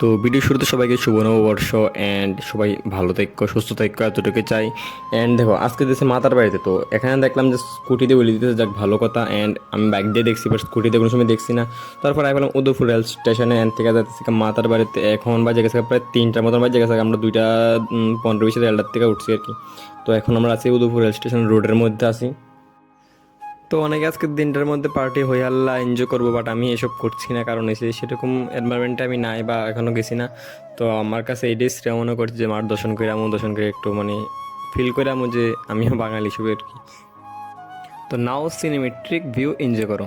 তো ভিডিও শুরুতে সবাইকে শুভ নববর্ষ অ্যান্ড সবাই ভালো থাকো, সুস্থ থাকো এতটুকু চাই। অ্যান্ড দেখো, আজকে দিয়েছে মাতার বাড়িতে, তো এখানে দেখলাম যে স্কুটি দিয়ে বলে দিতেছে, যাক ভালো কথা অ্যান্ড আমি বাইক দিয়ে দেখছি বাট স্কুটিতে কোনো সময় দেখছি না। তারপর আমি বললাম উদয়পুর রেল স্টেশনে অ্যান্ড থেকে যাচ্ছে মাতার বাড়িতে। এখন বাজে গেছে প্রায় তিনটার মতন বাজে গেছে আমরা দুইটা পনেরো বিশে রেলটার থেকে উঠছি আর কি। তো এখন আমরা আছি উদয়পুর রেল স্টেশন রোডের মধ্যে আছি। তো অনেকে আজকের দিনটার মধ্যে পার্টি হয়ে আল্লাহ এনজয় করব বাট আমি এসব করছি না কারণ এসে সেরকম এনভায়রনমেন্টে আমি নাই বা এখনও গেছি না। তো আমার কাছে এটাই শ্রেয় মনে করছি যে, মার দর্শন করে আমার দর্শন করে একটু মানে ফিল করে আমি যে, আমিও বাঙালি হিসেবে আর কি। তো নাও সিনেমেট্রিক ভিউ এনজয় করো।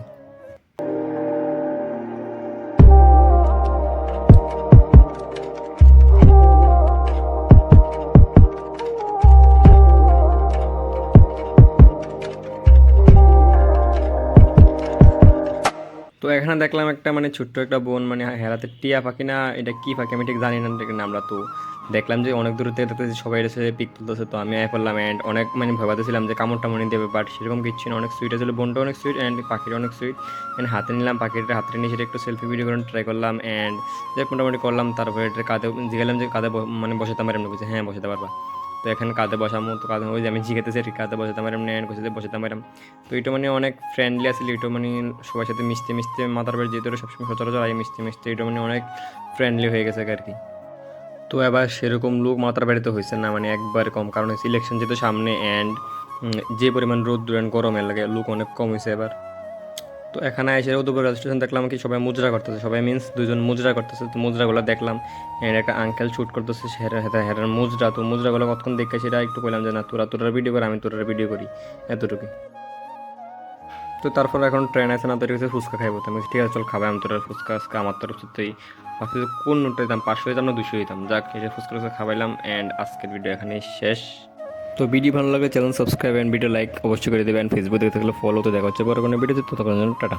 এখানে দেখলাম একটা মানে ছোট্ট একটা বোন মানে হেরাতে টিয়া পাখি না? এটা কি পাখি? আমি ঠিক জানি না আমরা তো দেখলাম যে অনেক দূর থেকে দেখতেছি, সবাই এসে পিক তুলতেছে। তো আমি আয় করলাম অ্যান্ড অনেক মানে ভাবাতেছিলাম যে কামড় টামড়ি দেবে বাট সেরকম কিচ্ছু না। অনেক সুইট ছিল বোনটা অনেক সুইট অ্যান্ড পাখিটা অনেক সুইট অ্যান্ড হাতে নিলাম পাখিটা হাতে নিয়ে সেটা একটু সেলফি ভিডিও করে ট্রাই করলাম অ্যান্ড যে মোটামুটি করলাম, তারপরে এটা কাঁধে গেলাম যে কাঁধে মানে বসাতে পারি এমনি বলছে হ্যাঁ বসাতে পারবা। তো এখানে কাঁধে বসামো তো কাঁধে ওই যে আমি কি কাঁধে বসাতে পারি এমনি অ্যান্ড বসাতে বসাতে পারি তো এটা মানে অনেক ফ্রেন্ডলি আসলে এটা মানে সবার সাথে মিশতে মিশতে মাথার বাড়ি যেহেতু সবসময় সচরাচর আয় মিশতে মিশতে, এটা মানে অনেক ফ্রেন্ডলি হয়ে গেছে আর কি। তো এবার সেরকম লোক মাত্রা বাড়িতে হয়েছে না মানে একবার কম, কারণ ইলেকশন যেহেতু সামনে অ্যান্ড যে পরিমাণ রোদ দূরেন গরমের লাগে, লোক অনেক কম হয়েছে এবার। তো এখানে এসে উদয়পুর রেল স্টেশন দেখলাম কি সবাই মুজরা করতেছে। সবাই মিন্স দুজন মুজরা করতেছে। তো মুজরাগুলো দেখলাম। এর একটা আঙ্কেল শুট করতেছে হেরা হেরা, হেরার মুজরা। তো মুজরাগুলো কতক্ষণ দেখে সেটা একটু বললাম যে, না, তোরা তোরা ভিডিও কর, আমি তোরা ভিডিও করি। এতটুকু। তো তারপর এখন ট্রেন আছে না তোর কাছে ফুচকা খাইবো। আমি ঠিক আছে, চল খাবে, আমি তোর ফুচকা আজকে আমার তরফ থেকেই ভাবছি কোন নোটটা দিতাম, পাঁচশো দিতাম না দুশো দিতাম? যাক, এসে ফুচকা খাওয়াইলাম অ্যান্ড আজকের ভিডিও এখানেই শেষ। তো ভিডিও ভালো লাগে channel subscribe and video like অবশ্যই করে দেবেন। ফেসবুক থেকে থাকলে ফলো তো দেখা হচ্ছে পরে কোনো ভিডিওতে ততক্ষণ তখন টাটা।